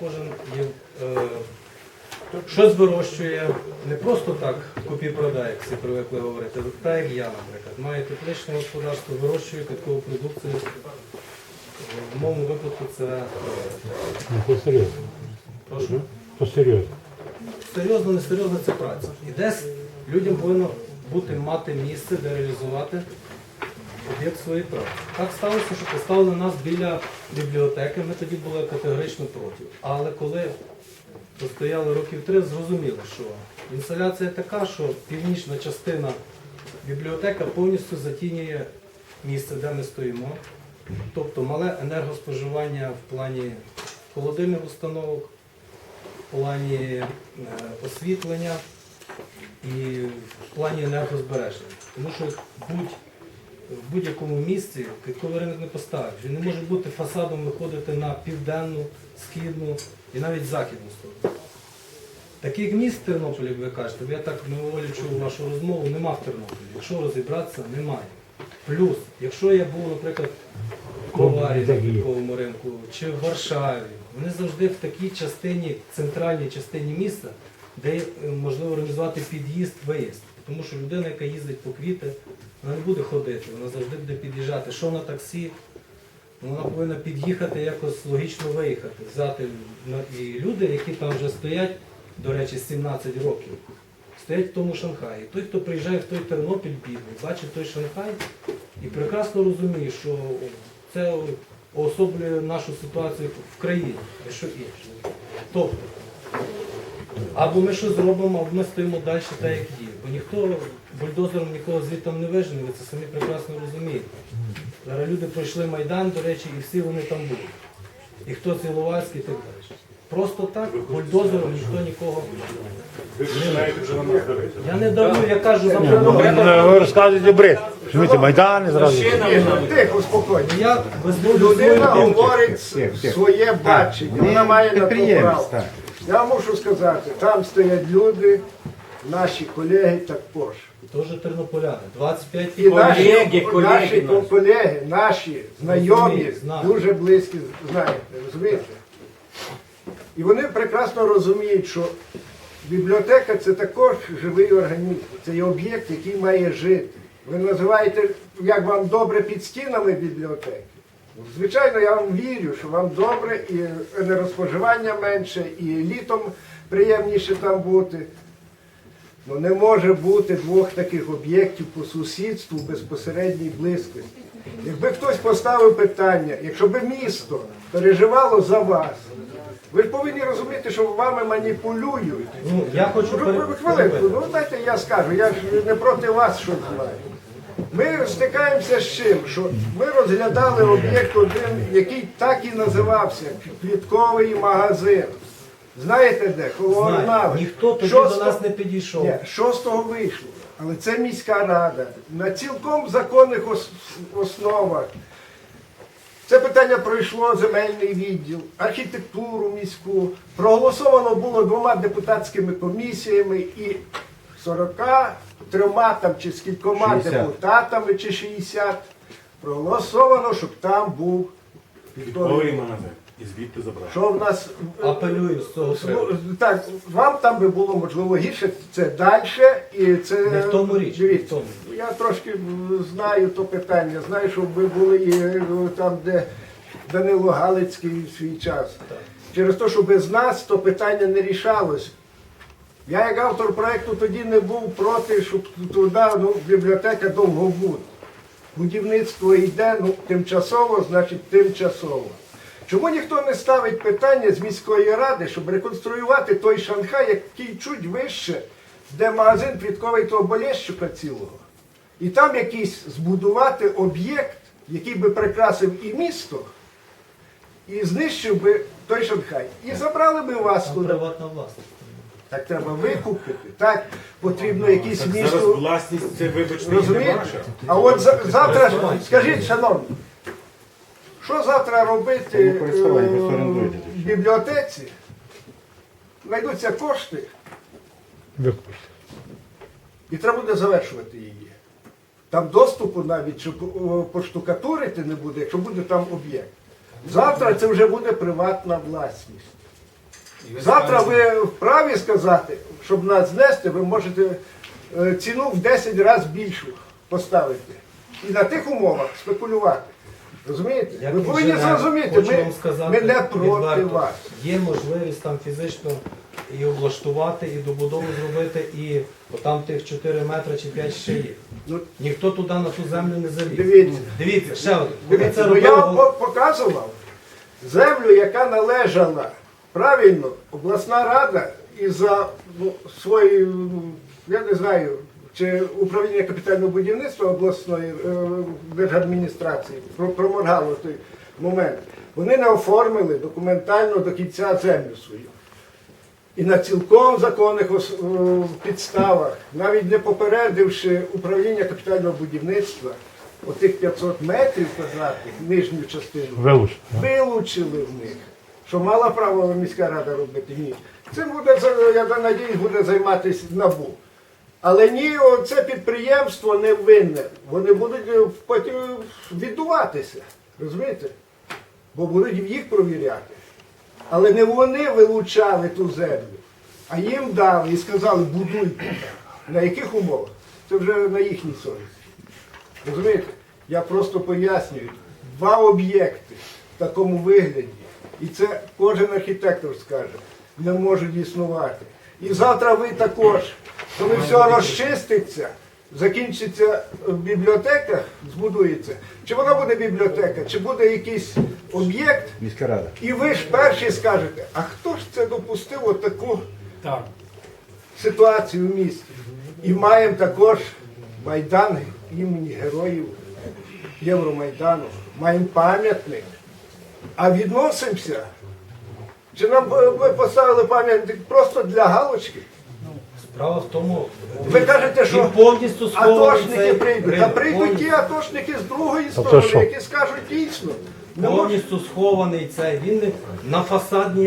кожен є, е, щось вирощує не просто так купі-продай, як всі привикли говорити. Так як я, наприклад, маю тепличне господарство, вирощую квіткову продукцію. В моєму випадку це е, Ну, серйозно. прошу. То серйозно. Серйозно, не серйозно це праця. І десь людям повинно бути мати місце, де реалізувати об'єкт своєї праці. Так сталося, що поставили нас біля бібліотеки, ми тоді були категорично проти. Але коли постояли років три, зрозуміли, що інсталяція така, що північна частина бібліотека повністю затінює місце, де ми стоїмо. Тобто мале енергоспоживання в плані холодильних установок, в плані е, освітлення і в плані енергозбереження. Тому що будь, в будь-якому місці квітковий ринок не поставиш. Він не може бути фасадом виходити на південну, східну і навіть західну сторону. Таких міст в Тернополі, як ви кажете, я так мимоволі чув вашу розмову, нема в Тернополі. Якщо розібратися, немає. Плюс, якщо я був, наприклад, в Коварі на квітковому ринку чи в Варшаві, вони завжди в такій частині, центральній частині міста, де можливо організувати під'їзд, виїзд. Тому що людина, яка їздить по квіти, вона не буде ходити, вона завжди буде під'їжджати. Що на таксі, ну, вона повинна під'їхати якось логічно виїхати, взяти і люди, які там вже стоять, до речі, 17 років, стоять в тому Шанхаї. Той, хто приїжджає в той Тернопіль бідний, бачить той Шанхай і прекрасно розуміє, що це уособлює нашу ситуацію в країні, і що інше. Тобто, або ми щось зробимо, або ми стоїмо далі так, як є. Бо ніхто бульдозером нікого звідти не вижене, ви це самі прекрасно розумієте. Зараз люди пройшли Майдан, до речі, і всі вони там були. І хто з Іловайський і так далі. Просто так, бульдозером ніхто нікого. Ви починаєте вже на нас давити. Я не дарую, я кажу за Ви розказуєте бред. Розумієте, Майдани зразу. Тихо, спокійно. Я свою Людина говорить своє бачення, вона має на то право. Я мушу сказати, там стоять люди, наші колеги також. Теж тернополяни. 25 І наші Колеги, колеги наші наші. колеги, наші знайомі, Розумію, знаю. дуже близькі, знаєте, розумієте? І вони прекрасно розуміють, що бібліотека це також живий організм, це є об'єкт, який має жити. Ви називаєте, як вам добре під стінами бібліотеки. Звичайно, я вам вірю, що вам добре і енергоспоживання менше, і літом приємніше там бути. Ну не може бути двох таких об'єктів по сусідству в безпосередній близькості. Якби хтось поставив питання, якщо би місто переживало за вас, ви ж повинні розуміти, що вами маніпулюють. Ну, я хочу Ну, пере- Хвилинку, ну дайте я скажу, я ж не проти вас щось знаю. Ми стикаємося з чим, що ми розглядали об'єкт один, який так і називався квітковий магазин. Знаєте де? Знаю. Колорнавич. Ніхто тоді до з нас не підійшов. Ні, що з того вийшло? Але це міська рада на цілком законних ос- основах. Це питання пройшло земельний відділ, архітектуру міську. Проголосовано було двома депутатськими комісіями і 43 там чи скількома 60. депутатами чи 60. Проголосовано, щоб там був магазин. І звідти забрали. що в нас Апелюю з цього приводу. Так, вам там би було можливо гірше, це далі. І це Не в тому річ, не в тому. я трошки знаю то питання. Знаю, що ви були і е, там, де Данило Галицький в свій час. Через те, що без нас то питання не рішалось. Я як автор проєкту тоді не був проти, щоб туди ну, бібліотека довгобуд. Будівництво йде, ну тимчасово, значить тимчасово. Чому ніхто не ставить питання з міської ради, щоб реконструювати той Шанхай, який чуть вище, де магазин квітковий того Болєщука цілого, і там якийсь збудувати об'єкт, який би прикрасив і місто, і знищив би той Шанхай. І забрали би вас Там туди. приватна власність. Так треба викупити. Так потрібно якісь зараз місто. власність це, вибачте, не Розумієте? ваша. А от за- завтра, скажіть, шановні, що завтра робити е, в бібліотеці? Знайдуться кошти, і треба буде завершувати її. Там доступу навіть, щоб поштукатурити не буде, якщо буде там об'єкт. Завтра це вже буде приватна власність. Завтра ви вправі сказати, щоб нас знести, ви можете е, ціну в 10 разів більшу поставити. І на тих умовах спекулювати. Розумієте? Як ви повинні інженер, зрозуміти, хочу ми, вам сказати ми не проти відверто, вас. Є можливість там фізично і облаштувати, і добудову зробити, і там тих 4 метри чи 5 ще є. Ну, Ніхто туди на ту землю не заліз. Дивіться. Дивіться, ще один. Коли Дивіться, ну я вам по- показував землю, яка належала правильно обласна рада і за ну, свої, ну, я не знаю, чи управління капітального будівництва обласної е, держадміністрації проморгало той момент. Вони не оформили документально до кінця землю свою. І на цілком законних е, підставах, навіть не попередивши управління капітального будівництва, отих 500 метрів квадратних, нижню частину, Вилуч. вилучили в них. Що мала право міська рада робити? Ні. Цим буде, я надіюсь, буде займатися НАБУ. Але ні, це підприємство не винне. Вони будуть е, потім віддуватися. Розумієте? Бо будуть їх провіряти. Але не вони вилучали ту землю, а їм дали і сказали, будуйте. На яких умовах? Це вже на їхній совісті. Розумієте? Я просто пояснюю. Два об'єкти в такому вигляді, і це кожен архітектор скаже, не можуть існувати. І завтра ви також, коли все розчиститься, закінчиться бібліотека, збудується. Чи вона буде бібліотека, чи буде якийсь об'єкт, Міська рада. і ви ж перші скажете, а хто ж це допустив отаку ситуацію в місті? І маємо також Майдан імені героїв Євромайдану. Маємо пам'ятник. А відносимося. Чи нам е, ви поставили пам'ятник просто для галочки? Справа в тому, Ви кажете, що він повністю схований атошники цей прийдуть. Та ринок, прийдуть повністю. ті атошники з другої що? сторони, які скажуть дійсно. Не повністю схований цей. Він не- на фасадній